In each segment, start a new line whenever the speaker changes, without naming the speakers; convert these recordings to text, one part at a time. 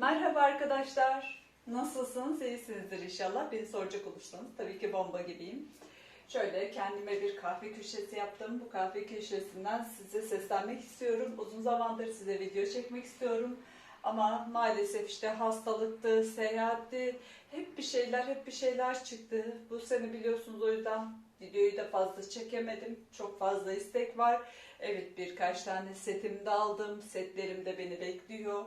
Merhaba arkadaşlar. Nasılsınız? İyisinizdir inşallah. Beni soracak olursanız tabii ki bomba gibiyim. Şöyle kendime bir kahve köşesi yaptım. Bu kahve köşesinden size seslenmek istiyorum. Uzun zamandır size video çekmek istiyorum. Ama maalesef işte hastalıktı, seyahatti, hep bir şeyler, hep bir şeyler çıktı. Bu sene biliyorsunuz o yüzden videoyu da fazla çekemedim. Çok fazla istek var. Evet birkaç tane setimi de aldım. Setlerim de beni bekliyor.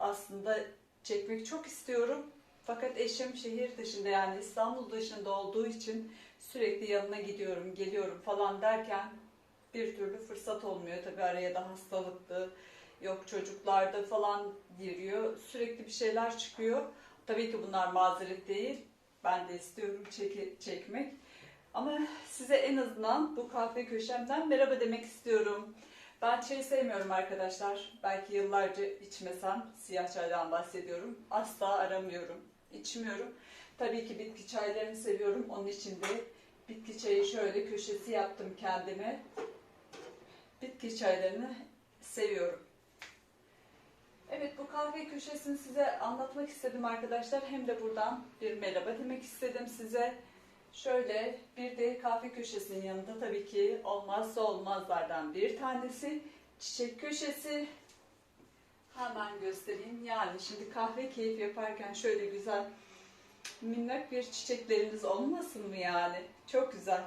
Aslında çekmek çok istiyorum. Fakat eşim şehir dışında yani İstanbul dışında olduğu için sürekli yanına gidiyorum, geliyorum falan derken bir türlü fırsat olmuyor. Tabii araya da hastalıklı, yok çocuklarda falan giriyor. Sürekli bir şeyler çıkıyor. Tabii ki bunlar mazeret değil. Ben de istiyorum çeki- çekmek. Ama size en azından bu kahve köşemden merhaba demek istiyorum. Ben çay sevmiyorum arkadaşlar. Belki yıllarca içmesem siyah çaydan bahsediyorum. Asla aramıyorum. içmiyorum. Tabii ki bitki çaylarını seviyorum. Onun için de bitki çayı şöyle köşesi yaptım kendime. Bitki çaylarını seviyorum. Evet bu kahve köşesini size anlatmak istedim arkadaşlar. Hem de buradan bir merhaba demek istedim size. Şöyle bir de kahve köşesinin yanında tabii ki olmazsa olmazlardan bir tanesi çiçek köşesi. Hemen göstereyim. Yani şimdi kahve keyif yaparken şöyle güzel minnak bir çiçekleriniz olmasın mı yani? Çok güzel.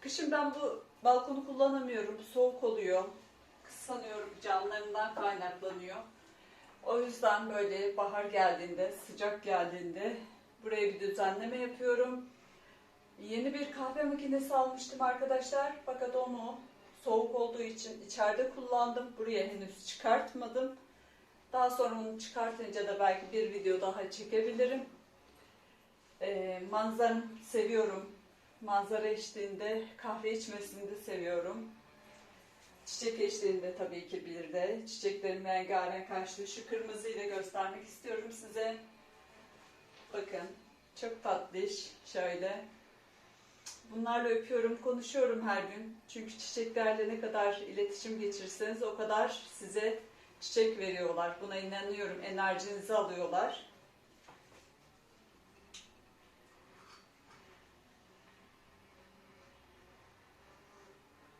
Kışın ben bu balkonu kullanamıyorum. Soğuk oluyor. Sanıyorum camlarından kaynaklanıyor. O yüzden böyle bahar geldiğinde, sıcak geldiğinde buraya bir düzenleme yapıyorum. Yeni bir kahve makinesi almıştım arkadaşlar. Fakat onu soğuk olduğu için içeride kullandım. Buraya henüz çıkartmadım. Daha sonra onu çıkartınca da belki bir video daha çekebilirim. Ee, manzaramı seviyorum. Manzara eşliğinde kahve içmesini de seviyorum. Çiçek eşliğinde tabii ki bir de. Çiçeklerin rengarenk açtığı şu kırmızıyı göstermek istiyorum size. Bakın çok tatlış. Şöyle. Bunlarla öpüyorum, konuşuyorum her gün. Çünkü çiçeklerle ne kadar iletişim geçirirseniz o kadar size çiçek veriyorlar. Buna inanıyorum. Enerjinizi alıyorlar.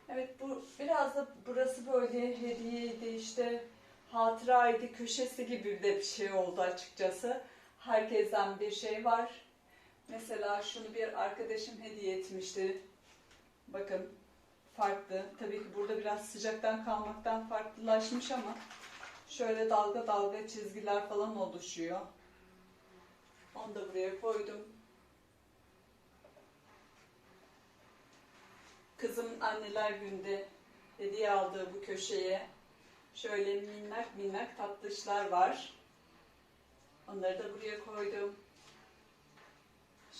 Evet bu biraz da burası böyle hediyeydi işte hatıraydı köşesi gibi de bir şey oldu açıkçası. Herkesten bir şey var. Mesela şunu bir arkadaşım hediye etmişti. Bakın farklı. Tabii ki burada biraz sıcaktan kalmaktan farklılaşmış ama şöyle dalga dalga çizgiler falan oluşuyor. Onu da buraya koydum. Kızımın anneler günde hediye aldığı bu köşeye şöyle minnak minnak tatlışlar var. Onları da buraya koydum.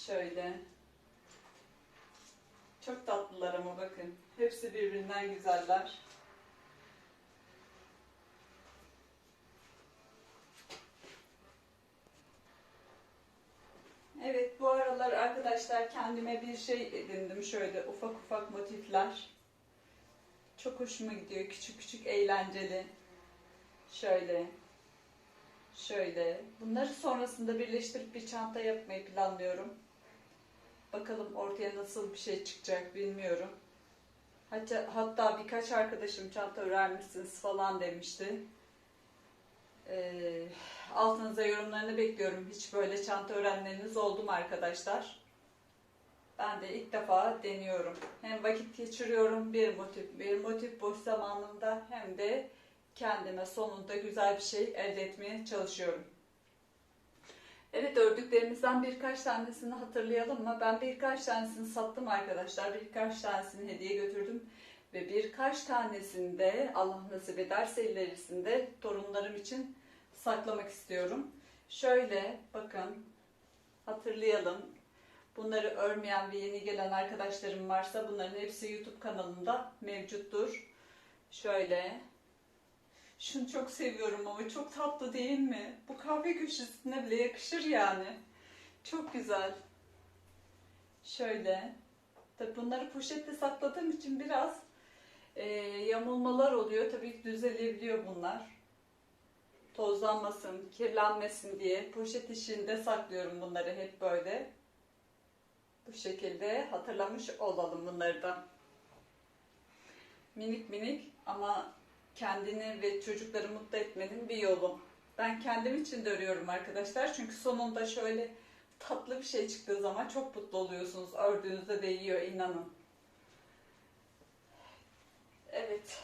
Şöyle. Çok tatlılar ama bakın. Hepsi birbirinden güzeller. Evet bu aralar arkadaşlar kendime bir şey edindim. Şöyle ufak ufak motifler. Çok hoşuma gidiyor. Küçük küçük eğlenceli. Şöyle. Şöyle. Bunları sonrasında birleştirip bir çanta yapmayı planlıyorum. Bakalım ortaya nasıl bir şey çıkacak bilmiyorum. Hatta, hatta birkaç arkadaşım çanta örer falan demişti. Ee, altınıza yorumlarını bekliyorum. Hiç böyle çanta öğrenleriniz oldu mu arkadaşlar? Ben de ilk defa deniyorum. Hem vakit geçiriyorum bir motif, bir motif boş zamanımda hem de kendime sonunda güzel bir şey elde etmeye çalışıyorum. Evet ördüklerimizden birkaç tanesini hatırlayalım mı? Ben birkaç tanesini sattım arkadaşlar. Birkaç tanesini hediye götürdüm. Ve birkaç tanesini de Allah nasip ederse ilerisinde torunlarım için saklamak istiyorum. Şöyle bakın hatırlayalım. Bunları örmeyen ve yeni gelen arkadaşlarım varsa bunların hepsi YouTube kanalında mevcuttur. Şöyle şunu çok seviyorum ama çok tatlı değil mi? Bu kahve köşesine bile yakışır yani. Çok güzel. Şöyle. Tabii bunları poşette sakladığım için biraz e, yamulmalar oluyor. Tabii ki düzelebiliyor bunlar. tozlanmasın, kirlenmesin diye poşet içinde saklıyorum bunları hep böyle. Bu şekilde hatırlamış olalım bunları da. Minik minik ama kendini ve çocukları mutlu etmenin bir yolu. Ben kendim için de örüyorum arkadaşlar. Çünkü sonunda şöyle tatlı bir şey çıktığı zaman çok mutlu oluyorsunuz. Ördüğünüzde değiyor inanın. Evet.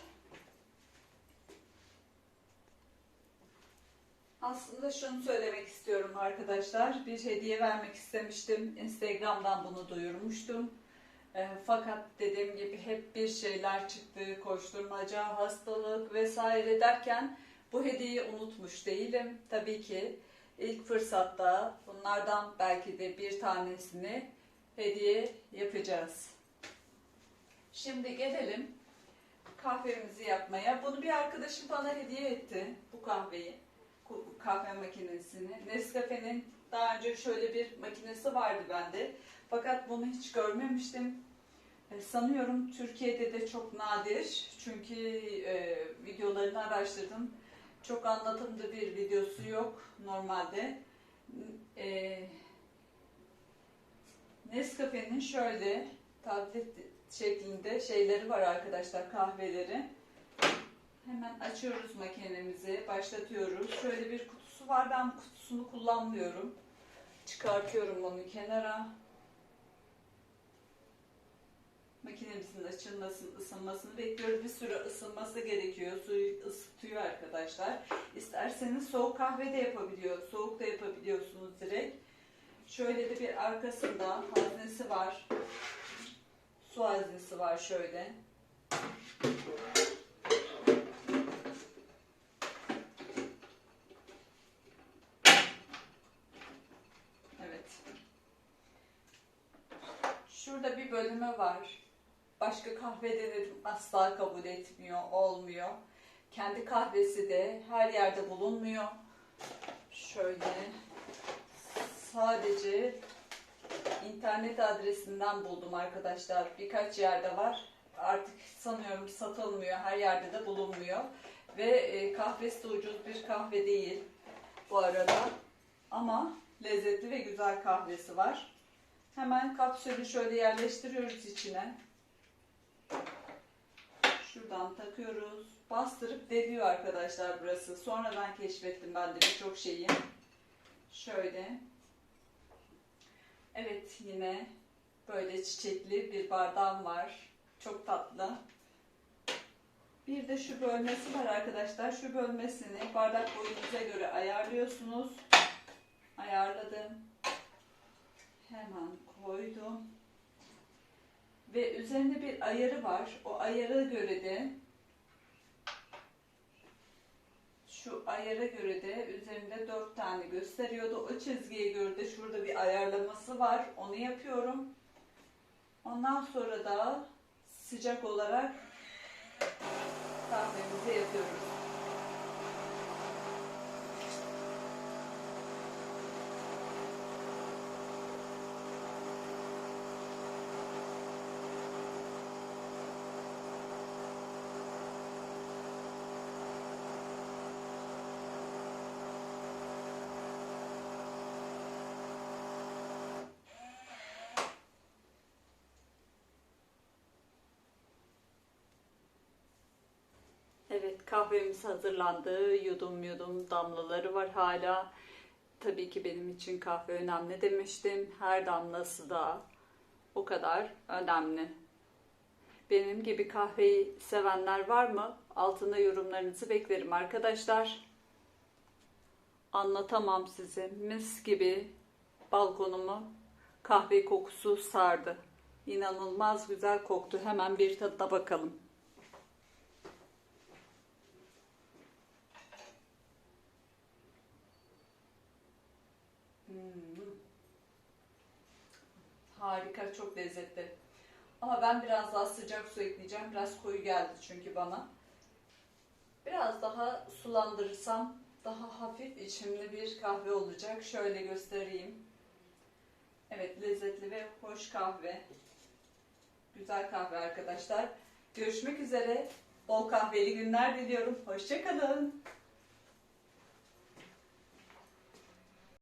Aslında şunu söylemek istiyorum arkadaşlar. Bir hediye vermek istemiştim. Instagram'dan bunu duyurmuştum. E, fakat dediğim gibi hep bir şeyler çıktı. Koşturmaca, hastalık vesaire derken bu hediyeyi unutmuş değilim. Tabii ki ilk fırsatta bunlardan belki de bir tanesini hediye yapacağız. Şimdi gelelim kahvemizi yapmaya. Bunu bir arkadaşım bana hediye etti. Bu kahveyi. Kahve makinesini. Nescafe'nin daha önce şöyle bir makinesi vardı bende. Fakat bunu hiç görmemiştim. E, Sanıyorum Türkiye'de de çok nadir. Çünkü e, videolarını araştırdım. Çok anlatımlı bir videosu yok normalde. E, Nescafe'nin şöyle tablet şeklinde şeyleri var arkadaşlar kahveleri. Hemen açıyoruz makinemizi, başlatıyoruz. Şöyle bir kutusu var. Ben kutusunu kullanmıyorum. Çıkartıyorum onu kenara. Makinemizin açılmasını, ısınmasını bekliyoruz. Bir süre ısınması gerekiyor. Suyu ısıtıyor arkadaşlar. İsterseniz soğuk kahve de yapabiliyor. Soğuk da yapabiliyorsunuz direkt. Şöyle de bir arkasında haznesi var. Su haznesi var şöyle. Şurada bir bölümü var. Başka kahve denedim asla kabul etmiyor, olmuyor. Kendi kahvesi de her yerde bulunmuyor. Şöyle sadece internet adresinden buldum arkadaşlar. Birkaç yerde var. Artık sanıyorum satılmıyor. Her yerde de bulunmuyor. Ve e, kahvesi de ucuz bir kahve değil bu arada. Ama lezzetli ve güzel kahvesi var. Hemen kapsülü şöyle yerleştiriyoruz içine. Şuradan takıyoruz. Bastırıp deliyor arkadaşlar burası. Sonradan keşfettim ben de birçok şeyi. Şöyle. Evet yine böyle çiçekli bir bardağım var. Çok tatlı. Bir de şu bölmesi var arkadaşlar. Şu bölmesini bardak boyunuza göre ayarlıyorsunuz. Ayarladım. Hemen koydum. Ve üzerinde bir ayarı var. O ayara göre de şu ayara göre de üzerinde dört tane gösteriyordu. O çizgiye göre de şurada bir ayarlaması var. Onu yapıyorum. Ondan sonra da sıcak olarak kahvemizi yapıyoruz. Evet kahvemiz hazırlandı. Yudum yudum damlaları var hala. Tabii ki benim için kahve önemli demiştim. Her damlası da o kadar önemli. Benim gibi kahveyi sevenler var mı? Altına yorumlarınızı beklerim arkadaşlar. Anlatamam size. Mis gibi balkonumu kahve kokusu sardı. İnanılmaz güzel koktu. Hemen bir tadına bakalım. Hmm. Harika, çok lezzetli. Ama ben biraz daha sıcak su ekleyeceğim. Biraz koyu geldi çünkü bana. Biraz daha sulandırırsam daha hafif içimli bir kahve olacak. Şöyle göstereyim. Evet, lezzetli ve hoş kahve. Güzel kahve arkadaşlar. Görüşmek üzere. Bol kahveli günler diliyorum. Hoşçakalın.